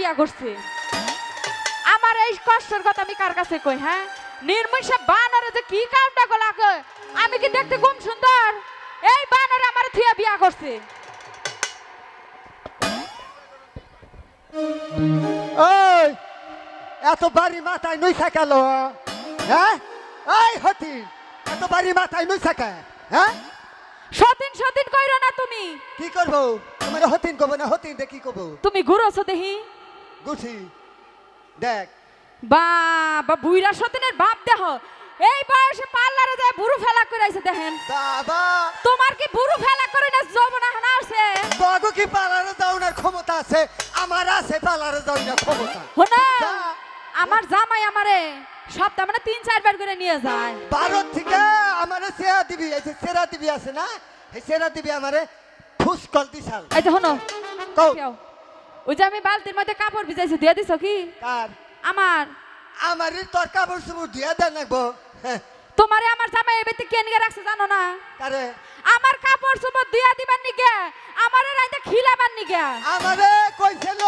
বিয়া করছে। আমার এই কষ্টের কথা আমি কার কাছে কই হ্যাঁ? নির্মূষে বানরে যে কি কামটা গলা আমি কি দেখতে কম সুন্দর? এই বানরে আমার থিয়া বিয়া করছে। ওই এত বাড়ি মাথায় নই থাকালো হ্যাঁ? এই হতি এত বাড়ি মাথায় নই থাকা হ্যাঁ? সতীন সতীন কইরো না তুমি। কি করব? তোমার হতিন কব না হতিন দেখি কব? তুমি ঘুরোছো দেখি গুছি দেখ। বাবা বুইরা সতীনের বাপ দেহ। এই বয়সে পার্লারে যায় বুড়ো ফেলা করে আইছে দেখেন। বাবা। তোমার কি বুড়ো ফেলা করে না যৌবনা হানা আছে বাগু কি পালারে যাওয়ার ক্ষমতা আছে? আমার আছে পালারে যাওয়ার ক্ষমতা। হোনা। আমার জামাই আমারে সপ্তাহ মানে তিন চারবার করে নিয়ে যায়। ভারত থেকে আমারে সেরা দিবি এই যে সেরা দিবি আছে না? এই সেরা দিবি আমারে ফুসকল দিছাল এই যে হনো কও। ওই যে আমি বালতির মধ্যে কাপড় ভিজাইছি দিয়ে দিছো কি? কার? আমার। আমার তোর কাপড় চুপড় দিয়ে দেন লাগবো হ্যাঁ, তোমারে আমার জামাই এই বেতে কেন রাখছে জানো না? কারে? আমার কাপড় চোপড় দিয়া দিবার নিকে আমারে রাইতে খিলাবার নিকে আমারে কইছিল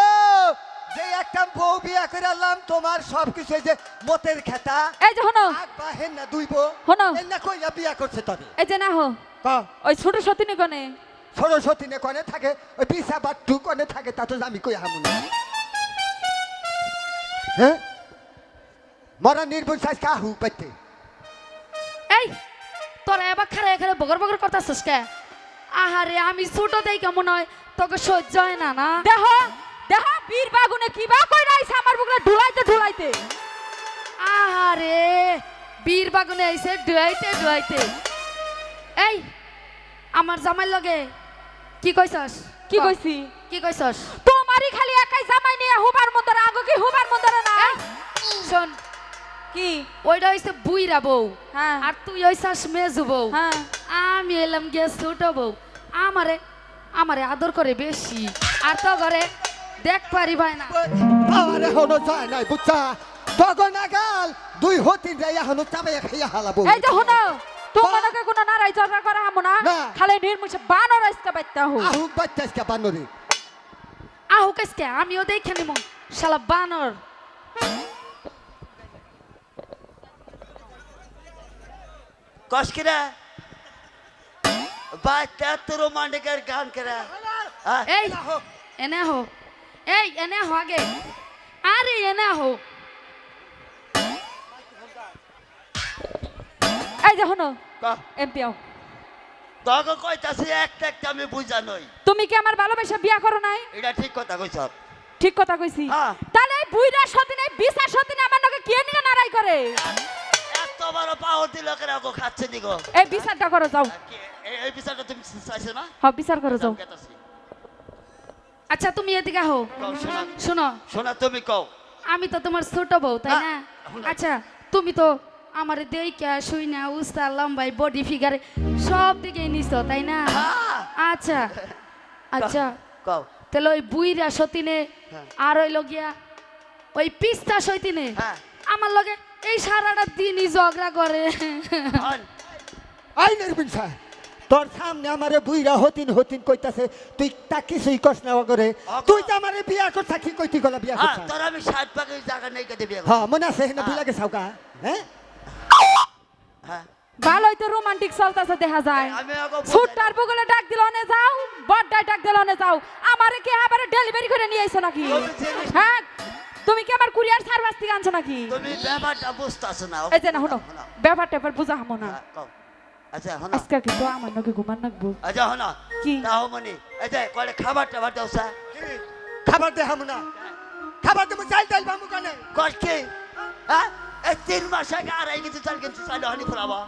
যে একটা বউ বিয়া করে আনলাম তোমার সব কিছু এই যে মতের খেতা। এই যে হনো আগ বা হেন না দুই বউ হনো। হেন না কইয়া বিয়া করছে তবে। এই যে না হো ক? ওই ছোট সতিনী কনে? সরস্বতী নে কনে থাকে ওই বিশা বা টু কনে থাকে তা তো আমি কই হামু না হ্যাঁ মরা নির্বুল সাইজ কাহু পাইতে। এই তোরা এবার খারে এখানে বগর বগর করতেছিস কে? আহারে আমি ছোট দেই কেমন হয় তোকে সহ্য হয় না না? দেহ দেহ বীর বাগুনে কিবা কই রাইছে আমার বুকলে ঢুলাইতে ঢুলাইতে? আহারে বীর বাগুনে আইছে ডুয়াইতে ডুয়াইতে এই আমার জামাই লগে কি কইছস? কি কইছি? কি কইছস? তোমারই খালি একাই জামাই নিয়ে হুবার মন্দরে আগে কি হুবার মন্দরে না? শোন। কি? ওইটা হইছে বুইরা বউ। হ্যাঁ। আর তুই হইছাস মেজু বউ। হ্যাঁ। আমি এলাম গিয়ে ছোট বউ। আমারে আমারে আদর করে বেশি। আর তো ঘরে দেখ পারি ভাই না। আরে হনো যায় নাই বুঝছা তখন আগাল দুই হতিন রে এখনও চাবে খাইয়া হালাবো। এই যে হনো তোমাকে কোনো নারাই ঝগড়া করা হামো না। না। খালি নির্মুষে বানর আইসকা বাইতা হো আহু বাচ্চাসকে বানরে। আহু কাসকে আমিও দেখে নিব শালা বানর। কসকিরা বাচ্চা এত রোমান্টিকের গান কেরা? হ্যাঁ? এই এনে হো। এই এনে হো আগে। আরে এনে হো। এই যে হনো ক- এমপিও তোকে কইতাছি একটা একটা আমি বুঝা নই। তুমি কি আমার ভালোবাসা বিয়া করো নাই? এটা ঠিক কথা কইছ। ঠিক কথা কইছি। হ্যাঁ। তাহলে এই বুইরা সতীন বিশা সতীন আমার নাকি কে নিয়ে নারাই করে? এত বড় পাওয়ার লোকের আগে খাচ্ছে নি গো। এই বিচারটা করো যাও। এই- বিচারটা তুমি চাইছো না? হ বিচার করো যাও। আচ্ছা তুমি এদিকে হো কও, শোনা। শোনো। শোনা তুমি কও। আমি তো তোমার ছোট বউ তাই না? আচ্ছা তুমি তো আমার দেইকা শুই না উস্তা লম্বাই বডি ফিগারে সব দিকে নিছো তাই না হ্যাঁ। আচ্ছা আচ্ছা কও তাহলে ওই বুইরা সতিনে হ্যাঁ। আর ওই লগিয়া ওই পিস্তা সইতিনে হ্যাঁ। আমার লগে এই সারাটা দিনই ঝগড়া করে আই নির্বিন তোর সামনে আমারে বুইরা হতিন হতিন কইতাছে তুই তা কিছুই কস না করে তুই তো আমারে বিয়া করছা কি কইতি গলা বিয়া হ্যাঁ করছা তোর আমি ষাট ভাগের জায়গা নাই কেটে বিয়ে। হ্যাঁ মনে আছে না হ্যাঁ। বুলা গেছাও কা হ্যাঁ হ্যাঁ ভালোই তো রোমান্টিক চলতেছে দেখা যায়। ছুটটার বগলে ডাক দিল অনে যাও বড়টাই ডাক দিল অনে যাও। আমারে কি আবার ডেলিভারি করে নিয়ে আইছো নাকি? তুমি হ্যাঁ তুমি কি আমার কুরিয়ার সার্ভিস থেকে আনছো নাকি? তুমি ব্যাপারটা বুঝতেছো না এই যে না হনো শোনো। ব্যাপারটা এবার বুঝা হামো না। হ্যাঁ, আচ্ছা হনো আজকে কিন্তু আমার নাকি ঘুমান নাকবো আচ্ছা হনো কি? তাও মনি এই যে কলে খাবার টাবার দাও স্যার? খাবার দে হামু না। খাবার দেবো চাল চাল বামু কানে? কষ্ট কি? হ্যাঁ? এই তিন মাস আগে আড়াই কেজি চাল কেজি চাল হানি ফুরাবা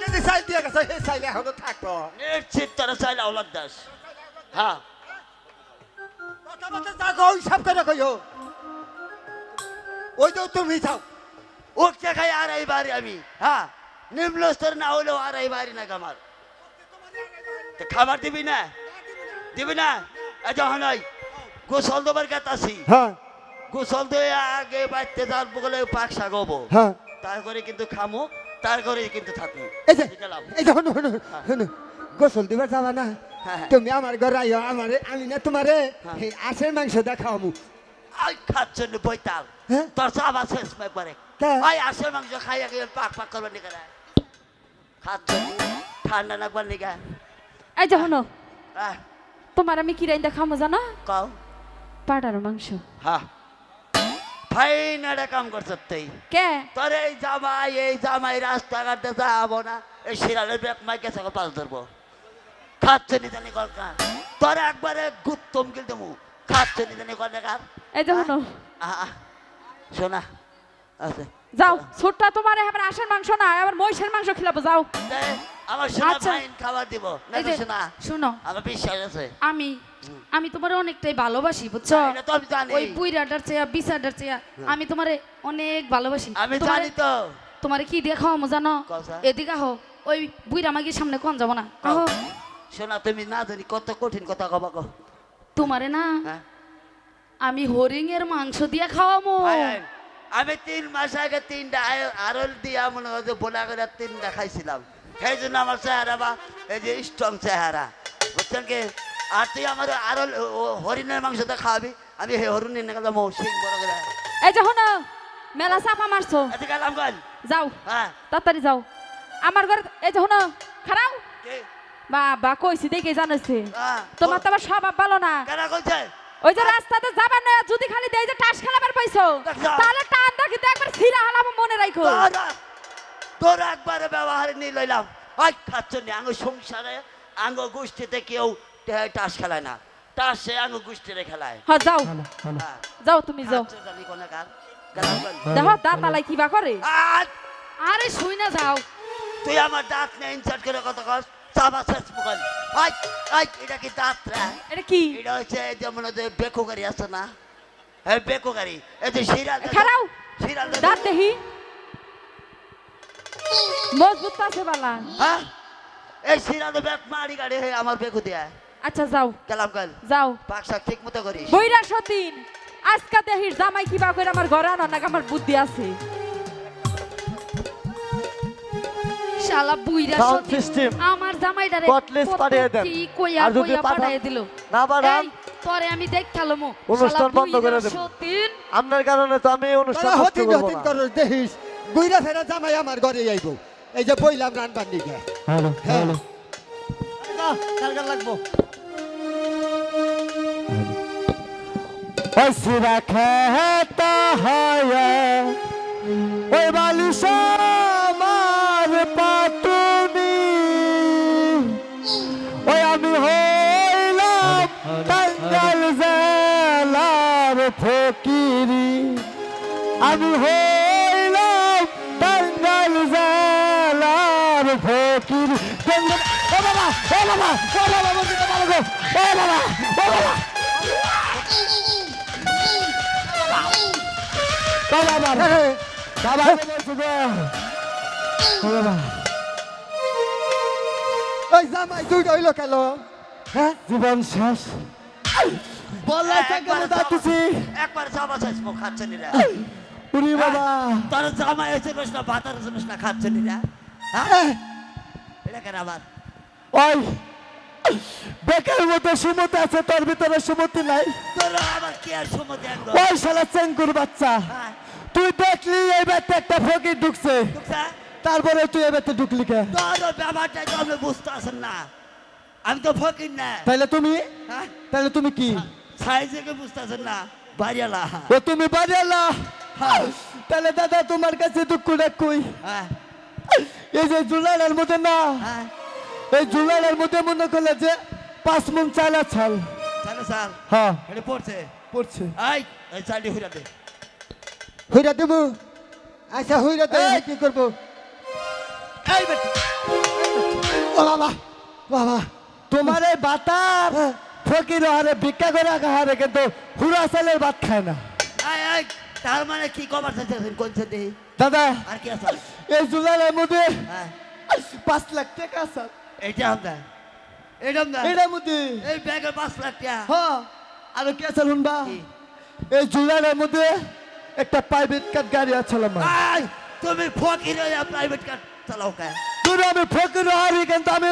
যদি চাল দিয়ে গেছে সেই চাইলে এখনও থাকব নিশ্চিত তোরা চাল আওলাদ দাস। হ্যাঁ। কথা বলতে যাকো হিসাব করে কইও। ওই তো তুমি যাও। উঠতে খাই আড়াই বাড়ি আমি। হ্যাঁ। নিম্ন স্তর না হলেও আড়াই বাড়ি না আমার। তো খাবার দিবি না? দিবি না? এই যখন গোসল দেবার কাতাছি হ্যাঁ। গোসল দিয়ে আগে বাড়তে যার বগলে পাক সাগবো হ্যাঁ। তারপরে কিন্তু খামো তারপরে কিন্তু থাকব। এই যে এই যে হনু হনু হনু গোসল দিবার যাবা না? হ্যাঁ। তুমি আমার ঘরে আইও আমারে আমি না তোমারে। হ্যাঁ। এই আশের মাংস দেখাও মু আই খাচ্ছে না বইতাল হ্যাঁ? তোর চাবা শেষ একবারে তা? আই আসে মাংস খাইয়া গিয়ে পাক পাক করবার নিকে খাচ্ছে ঠান্ডা নাকবার নিকে এই যে হনো হ্যাঁ। তোমার আমি কি রাইন্দা খামো জানো? কও। পাটার মাংস। হ্যাঁ। ফাইন একটা কাম করছ তুই। কে? তোর এই জামাই এই জামাই রাস্তাঘাটে যাব না এই শিরালের ব্যাগ মাই সকাল পাল ধরবো। খাচ্ছে নি জানি কলকা তোর একবারে গুত্তম কিল দেবো। খাচ্ছে নি জানি কলকার এই যে হনো শোনা। আছে। যাও ছোটটা তোমার এবার আশের মাংস না এবার মহিষের মাংস খিলাবো যাও। আমার আচ্ছা। ফাইন খাবার দিব। না এই শুনো। আমার বিশ্বাস আছে। আমি আমি তোমার অনেকটাই ভালোবাসি বুঝছ? ওই বুইরাটার চেয়া চেয়া আমি তোমারে অনেক ভালোবাসি। আমি জানি তো। তোমারে কি দিয়ে খাওয়ামো জানো? কসা? এদিকে আহো ওই বুইরা মাগির সামনে কোন যাব না? আহো। শোনা তুমি না জানি কত কঠিন কথা কবা তোমারে না হ্যাঁ। আমি হরিং এর মাংস দিয়ে খাওয়ামো। আমি তিন মাস আগে তিনটা আরল দিয়া মনে যে বোলা করে তিনটা খাইছিলাম। সেই জন্য আমার চেহারা বা এই যে স্ট্রং চেহারা। বুঝছেন কি? আর তুই আমার আরল হরিণের মাংসটা খাওয়াবি? আমি সেই হরিণের নিয়ে গেলাম সিং বড় করে। এই যে হনো মেলা চাপা মারছো। যাও হ্যাঁ। তাড়াতাড়ি যাও। আমার ঘরে এই যে হনো খারাও? কি? বাবা কইছি দেখে জানাচ্ছে হ্যাঁ, তোমার তো আবার স্বভাব ভালো না। কেনা কইছে? ওই যে রাস্তাতে যাবার নয় যদি খালি দেই যে টাস খেলাবার পাইছো তাহলে টান দা কিন্তু একবার সিরা হালাবো মনে রাখো তোরা একবারে ব্যবহারে নিয়ে লইলাম। ওই খাচ্ছ নি আঙ্গ সংসারে আঙ্গ গোষ্ঠীতে কেউ টাস খেলায় না। টাস সে আঙ্গ গোষ্ঠীরে খেলায়। হ্যাঁ যাও। হ্যাঁ। যাও তুমি যাও। দেখো দাঁতালাই কিবা করে? আর শুই না যাও। তুই আমার দাঁত নেই ইনসার্ট করে কত কস চাবা শেষ মুখল আই আই এটা কি দাঁত এটা কি? এটা হচ্ছে যেমন ওই গাড়ি আছে না? বেকু গাড়ি এই যে শিরাল খারাও শিরাল দাঁত দেখি। মজবুত বালা। হ্যাঁ? এই মারি গাড়ি হে আমার বেকু দিয়া। আচ্ছা যাও। গেলাম গল যাও। পাক শাক ঠিক মতো করিস। বইরা সতীন আজকা দেহির জামাই কিবা করে আমার ঘরে আনো নাকি আমার বুদ্ধি আছে? শালা বুইরা সত্যি system. আমার জামাইটারে কত পাঠিয়ে দেন। কি কইয়া আর যদি কইয়া পাঠায় দিল। না পাঠান, এই, তোরে আমি দেখালাম অনুষ্ঠান বন্ধ করে দেব। সতীন। আপনার কারণে তো আমি অনুষ্ঠান হতিন করব না। দেখিস গুইরা ফেরা জামাই আমার ঘরে আইব। এই যে বইলাম রানবার নিগে হ্যালো হ্যাঁ। লাগবো অসিরা খেতা হয় ওই বালিশ আমি হইলাম টাঙ্গাল জেলার ফকিরি। ও বাবা ও বাবা ও বাবা বলছি তো বাবা গো ও বাবা ও বাবা। ও বাবা হ্যাঁ, বাবা বলছি গো ও বাবা। ওই জামাই দুই রইল কেন? হ্যাঁ? জীবন শেষ। বললাই একবার চাবা শেষ মুখ খাচ্ছে নি রে উরি বাবা। তোর জামাই এসে বস না ভাতার এসে না খাচ্ছে নি হ্যাঁ? হ্যাঁ, এটা কেন আবার? ওই বেকের মতো সুমতি আছে তোর ভিতরে সুমতি নাই। তোর আবার কি আর দেন ওই শালা চেঙ্গুর বাচ্চা। হ্যাঁ। তুই দেখলি এই ব্যাটে একটা ফকির ঢুকছে? তারপরে তুই এই ব্যাটে ঢুকলি কে? তোর ব্যাপারটা তো আপনি বুঝতে আসেন না। আমি তো ফকির না। তাহলে তুমি? হ্যাঁ। তাহলে তুমি কি? সাইজে বুঝতে আসেন না? বাড়িয়ালা ও তুমি বাড়িয়ালা হ্যাঁ তাহলে দাদা তোমার কাছে দুঃখ ডাকুই হ্যাঁ। এই যে জুলাইয়ের মধ্যে না হ্যাঁ। এই জুলাইয়ের মধ্যে মনে করলে যে পাঁচ মন চালা ছাল। চলো হ্যাঁ। এটা পড়ছে? পড়ছে। আই এই চালটি হইরা দে। হইরা দেবো? আচ্ছা হইরা দে এই। কি করব? এই বেটি। ও বাবা বাবা। তোমার এই বাতার ফকির হারে ভিক্ষা করে হারে কিন্তু হুরা চালের ভাত খায় না। তার মানে কি কবার কোন সাথে? দাদা আর কি আছে? এই জুলাইয়ের মধ্যে হ্যাঁ। পাঁচ লাখ টাকা আছে। এইটা আমরা। এইটা আমরা। এটার মধ্যে। এই ব্যাগে পাঁচ লাখ টাকা। হ্যাঁ। আর কি আছে শুনবা? এই জুলাইয়ের মধ্যে একটা প্রাইভেট কার গাড়ি আছে আমার। তুমি ফকির হয়ে প্রাইভেট কার চালাও কে? তুই আমি ফকির হারি কিন্তু আমি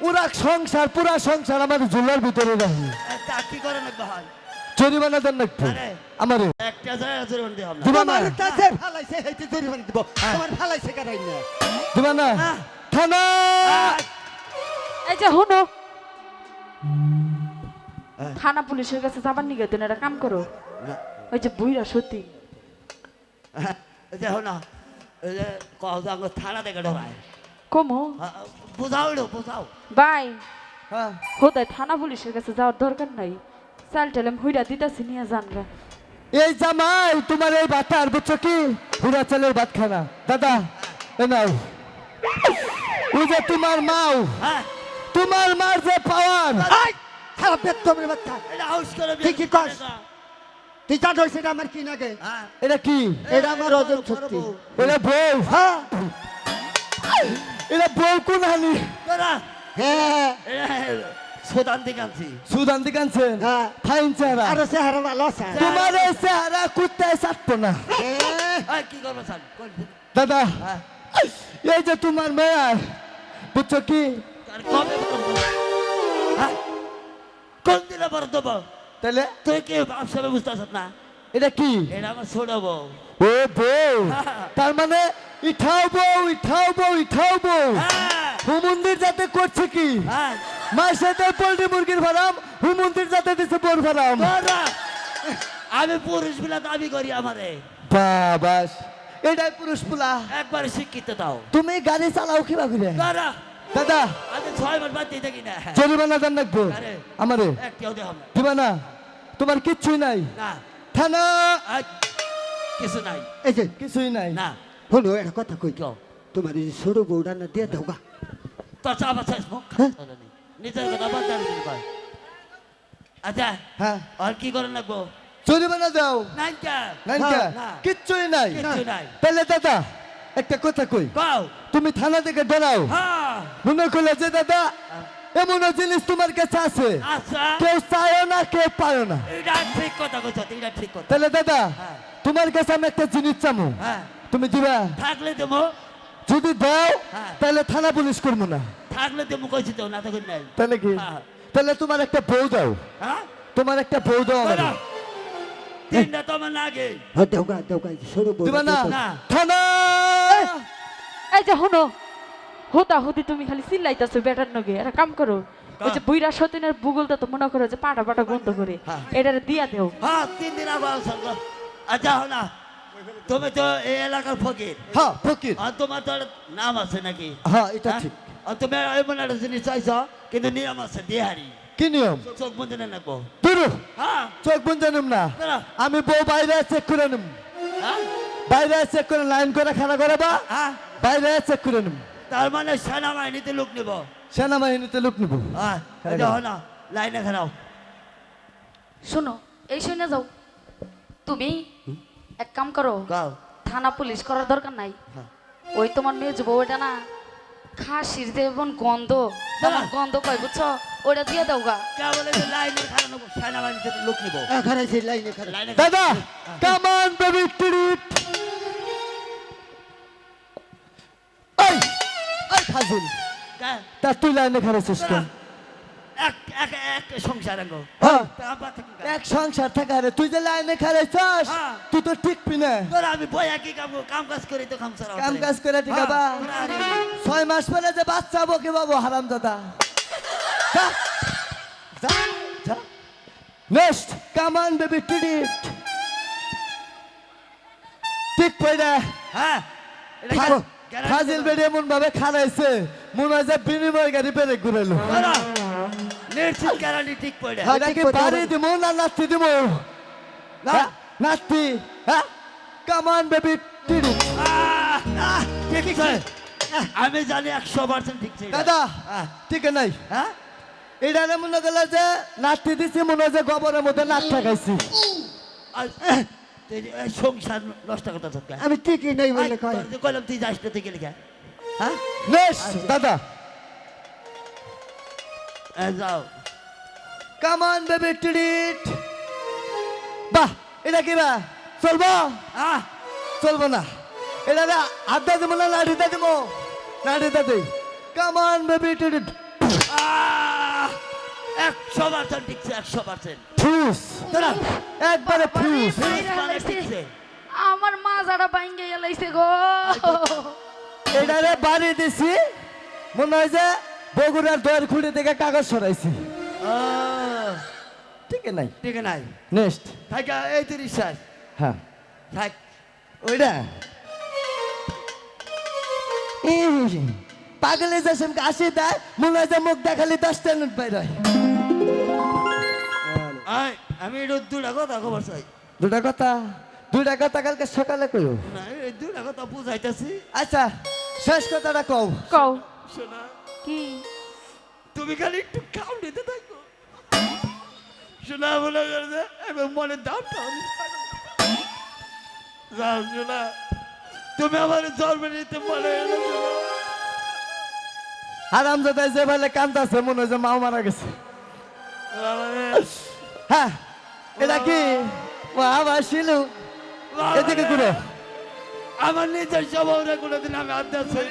পুরা সংসার পুরা সংসার আমার ঝুলার ভিতরে রাখি। তা কি করে না বহাল জরিমানা দেন। আমারে। একটা জায়গা না তোমার কাছে ফালাইছে হেইতে জরিমানা দিব। তোমার ফালাইছে কারাই না দিবা হ্যাঁ। থানা। এই যে হুনো থানা পুলিশের কাছে যাবার নিগে দিন একটা কাম করো। ওই যে বুইরা সত্যি দেখো না থানা থেকে ঢোকায়। কমো। বুঝাও রে বুঝাও। বাই। হ্যাঁ। হোদায় থানা পুলিশের কাছে যাওয়ার দরকার নাই। চাল টেলাম হুইরা দিতাছি নিয়ে জানগা এই জামাই তোমার এই বাটার বুঝছ কি? হুরা চালের ভাত খানা দাদা এ নাও। ওই যে তোমার মাও হ্যাঁ। তোমার মার যে পাওয়ার। আই খারাপ বেত্তমের বাচ্চা। এটা হাউস করে তুই কি কস? তুই জানো সেটা আমার কি নাগে হ্যাঁ। এটা কি? এটা আমার অজন শক্তি। এটা বউ? হ্যাঁ। এটা বউ কোন হানি তোরা হ্যাঁ সোদান দিকে আনছি সুদান দিকে আনছেন হ্যাঁ। ফাইন চেহারা আরও চেহারা ভালো আছে তোমার এই চেহারা কুত্তায় চাটতো না। কি করব স্যার দাদা এই যে তোমার মেয়ার বুঝছ কি কোন দিলে বড় দেবো তাহলে তুই কি ব্যবসা বুঝতে পারছ না এটা কি এটা আমার ছোট বউ ও বউ তার মানে ইঠাও বউ ইঠাও বউ ইঠাও বউ হুমন্দির যাতে করছে কি হ্যাঁ মার সাথে পোল্ট্রি মুরগির ফার্ম হুমন্দির যাতে দিছে বোর ফার্ম। আমি পুরুষ বিলা দাবি করি আমারে। বাবাস এটাই পুরুষ পুলা। একবার শিক্ষিত দাও। তুমি গাড়ি চালাও কিবা করে? তোরা, দাদা। আমি ছয় মাস বাদ দিয়ে দেখি না। জরিমানা দেন রাখব। আমারে। দিবা না। তোমার কিচ্ছুই নাই। থানা। কিছু নাই। এই যে কিছুই নাই। না। হলো একটা কথা কই? তোমার এই সরু বউটা না দিয়ে দাও গা। তোর চা বাচ্চা মুখ নিজের কথা বাদ দিয়ে কয় আচ্ছা হ্যাঁ। আর কি করে লাগবো? জরিমানা দাও। নাই কা নাই হ্যাঁ। কিচ্ছুই নাই। কিচ্ছু নাই। তাহলে দাদা একটা কথা কই। কাও। তুমি থানা থেকে ডরাও হ্যাঁ। মনে করলে যে দাদা এমন জিনিস তোমার কাছে আছে। আচ্ছা। কেউ চায়ও না কেউ পায়ও না। ঠিক কথা ঠিক কথা। তাহলে দাদা হ্যাঁ। তোমার কাছে আমি একটা জিনিস চামু। হ্যাঁ। তুমি দিবা? থাকলে দেবো। যদি দাও হ্যাঁ। তাহলে থানা পুলিশ করব না। থাকলে দেবো কইছি তো না তখন নাই তাহলে কি? হ্যাঁ। তাহলে তোমার একটা বউ দাও। হ্যাঁ? তোমার একটা বউ দাও আমারে। তিনটা তো আমার নাগে হ্যাঁ দাও গা দাও গা সরু বউ। দিবা না না। থানা! এই যে হুনো হোতা হতি তুমি খালি চিল্লাইতাছো বেটার নগে। একটা কাম করো ওই যে বুইরা সতীনের বুগলটা তো মনে করো যে পাটা পাটা বন্ধ করে হ্যাঁ। এটারে দিয়া দেও। হ্যাঁ তিন দিন আবার আচ্ছা হো না তুমি তো এই এলাকার ফকির। হ্যাঁ ফকির। আর তোমার তো নাম আছে নাকি? হ্যাঁ এটা? ঠিক। আর তুমি এমন একটা জিনিস চাইছ কিন্তু নিয়ম আছে দেহারি কি নিয়ম? চোখ বন্ধ না হ্যাঁ চোখ না। আমি বউ বাইরে চেক করে নিম। হ্যাঁ বাইরে চেক করে লাইন করে খানা করে বা হ্যাঁ বাইরে চেক করে নিম। তার মানে সেনাবাহিনীতে লোক নিব। সেনাবাহিনীতে লোক নিব। হ্যাঁ এটা না লাইনে খারাপ শোনো এই শুনে যাও। তুমি এক কাম করো গাও থানা পুলিশ করার দরকার নাই। হ্যাঁ। ওই তোমার মেয়ে বউ ওটা না খাসির যেমন গন্ধ। তোমার গন্ধ পাই বুঝছ? ওটা দিয়ে দাও গা। কে বলে যে লাইনে খারাপ নেব? সেনাবাহিনীতে লোক নিব। এখানে লাইনে খারাপ দাদা কামান বেবি ট্রিট এই এই ফাজিল। তা তুই লাইনে খারাছিস কেন? এক এক এক সংসার আঙ্গ। হ্যাঁ? এক সংসার থাকা রে তুই যে লাইনে খারাইছস হ্যাঁ। তুই তো টিকবি না। তোরা আমি কাম কাম কাজ করি তো কাম সারা কাম কাজ করে ঠিক আবা ছয় মাস পরে যে বাচ্চা হব কি বাবু হারাম দাদা? নেক্সট কামান বেবি ঠিক পয়দা হ্যাঁ। ফাজিল বেড়ে এমন ভাবে খারাইছে মনে হয় যে বিনিময় গাড়ি পেরে ঘুরাইলো। নিশ্চিত গ্যারান্টি ঠিক পড়ে হ্যাঁ, এটা ঠিক কি পয়দা বাড়ি হবে। দিব না নাতি দিব হ্যাঁ? নাতি হ্যাঁ কামান বেবি আহ, ঠিক আছে আমি জানি একশো পার্সেন্ট ঠিক আছে এটা। দাদা হ্যাঁ। ঠিক নাই। হ্যাঁ? এটা মনে করলে যে নাতি দিছি মনে হয় যে গোবরের মধ্যে যে এই সংসার নষ্ট করতে থাকলে। আমি ঠিকই নেই বলে কয়। কইলাম তুই যাস না তুই গেলি হ্যাঁ দাদা। যাও কামান বেবি টিডিট বাহ এটা কি বা? চলবো? আহ চলবো না। এটা রে আড্ডা দেবো না লাঠিটা দেবো? লাঠিটা দেই। কামান বেবি টিডিট আহ! একশো পার্সেন্ট টিকছে একশো পার্সেন্ট ফিউজ দাঁড়া একবারে ফিউজ মানে আমার মাজাটা বাইঙ্গে এলাইছে গো। এটারে বাড়ি দিছি। মনে হয় যে বগুড়ার দয়ের খুঁড়ি থেকে কাগজ সরাইছি। ঠিক নাই। ঠিক নাই। নেক্সট থাকা এই তিরিশ ষাট হ্যাঁ। থাক ওইটা এই, পাগলে যে সেমকে আসি মনে হয় যে মুখ দেখালি দশটা নোট বাইর আয় আমি দুটা কথা খবর চাই। দুটা কথা? দুটা কথা কালকে সকালে কইও। না দুটা কথা বুঝাইতেছি। আচ্ছা শেষ কথাটা কও। কও। শোনা। কি? তুমি খালি একটু কাম নিতে থাকো। শোনা মনে করে এবার মনে দাম টান যাও শোনা। তুমি আমার জন্ম নিতে এলো শোনা। হারাম দাদায় যে বেলে কান্দাছে মনে হয় যে মাও মারা গেছে। হ্যাঁ এটা কি? বাবা শিলু। এদিকে ঘুরে। আমার নিজের স্বভাবটা কোনোদিন আমি আড্ডা ছড়ি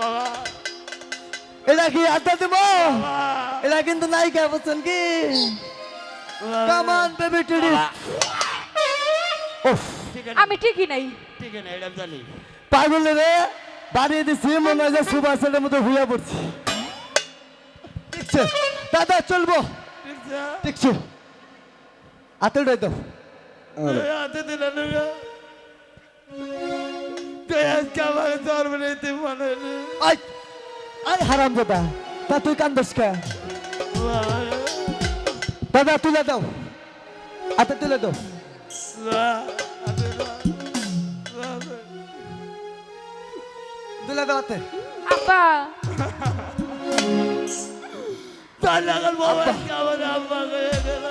বাবা। এটা কি আড্ডা দিব? এটা কিন্তু নায়িকা বলছেন কি। কামান বেবি। টিডি উফ। ঠিক আছে। আমি ঠিকই নাই। ঠিক আছে এটা জানি। পাগল রে বাড়িয়ে দিছি মনে হয় যে সুবাসের মতো হইয়া পড়ছি। ঠিকছে দাদা চলবো। ঠিক আছে ঠিকছে হাতে উঠাই দাও। হাতে দিলেন না। তুই আজকে আমার জন্ম নিতে মনে এলো। আই আই হারাম দাদা তা তুই কান্দস কে বাবারে, দাদা তুলে দাও হাতে তুলে দাও না, হাতে দাও। বাবারে। তুলে দাও হাতে আব্বা তার লাগার বাবা আজকে আমার আব্বা হয়ে গেল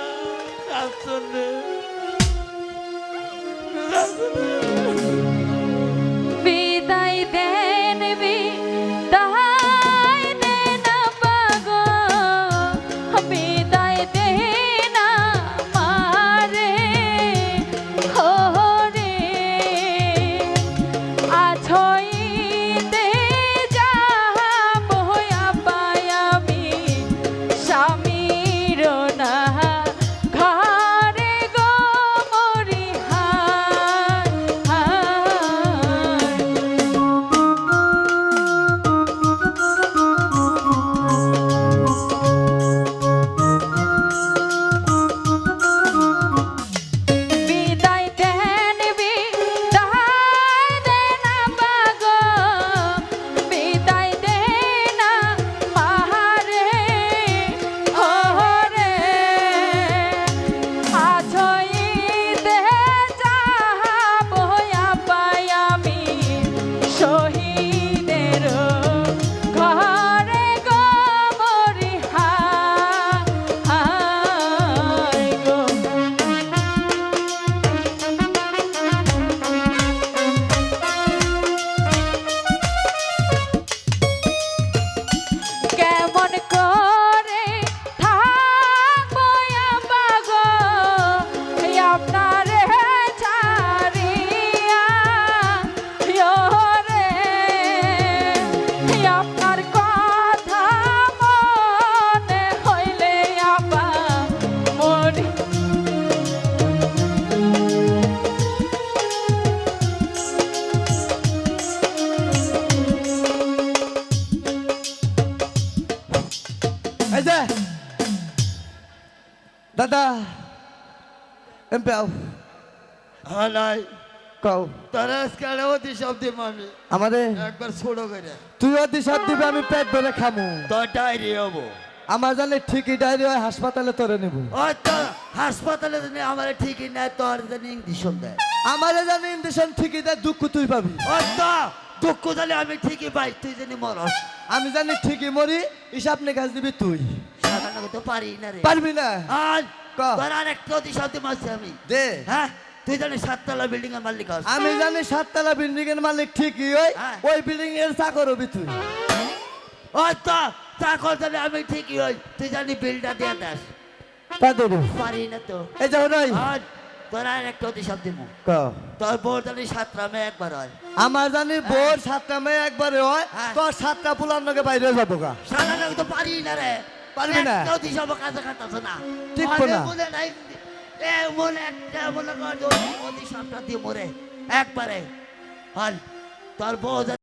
দাদা এমপি আও হ্যাঁ নাই কও তারা আজকে অতি শব্দ মানে আমারে একবার ছোট করে তুইও দিশার দিবে আমি পেট ভরে খামু তোর ডায়রি হব আমার জানে ঠিকই ডায়রি হয় হাসপাতালে তোরে নিব তো হাসপাতালে জানি আমার ঠিকই নাই তোর জানি ইঞ্জেকশন দেয় আমারে জানে ইন্ডিশন ঠিকই দেয় দুঃখ তুই পাবি তো দুঃখ জানি আমি ঠিকই পাই তুই জানি মরস আমি জানি ঠিকই মরি হিসাব নিকাশ দিবি তুই পারি না রে। পারবি না? আর তোর আর একটা অতি মারছি আমি। দে। হ্যাঁ? তুই জানি সাততলা বিল্ডিং এর মালিক আস আমি জানি সাততলা বিল্ডিং এর মালিক ঠিকই ওই। হ্যাঁ। ওই বিল্ডিং এর চাকর হবি তুই। ওই তো চাকর জানি আমি ঠিকই হই তুই জানি বিলটা দিয়ে দাস। পারি না তো। এই যাও নাই তোর একটা দিব ক। তোর বউ জানি সাতটা মেয়ে একবার হয়। আমার জানি বোর সাতটা মেয়ে একবারে হয়। হ্যাঁ। তোর সাতটা পুলার নগে বাইরে যাব গা। সারা তো পারি না রে। পারবি না? নদী সব কাছে খাটাছে না ঠিক বলে না। মনে নাই এ মনে একটা মনে কর যে অভিশাপটা দিয়ে মরে একবারে হল তোর বউ